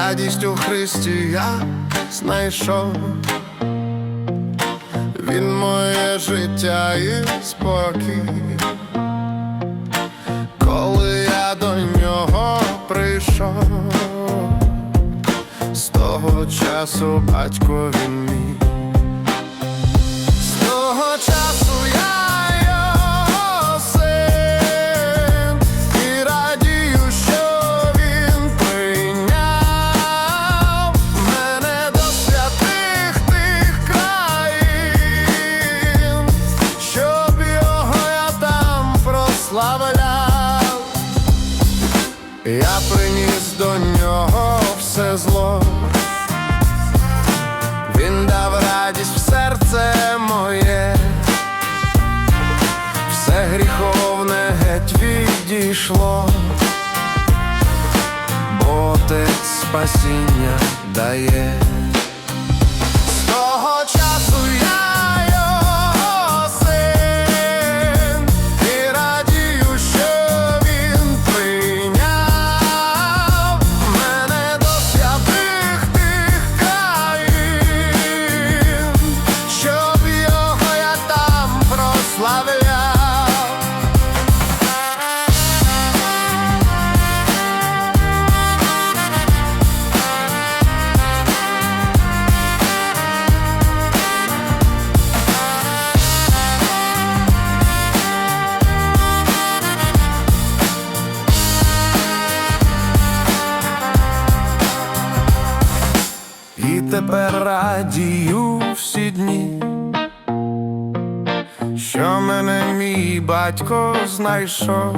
радість у Христі я знайшов. Він моє життя і спокій. Коли я до нього прийшов, з того часу батько він мій. З того часу Я приніс до нього все зло. Він дав радість в серце моє, все гріховне геть відійшло, бо отець спасіння дає. Тепер радію всі дні, що мене мій батько знайшов.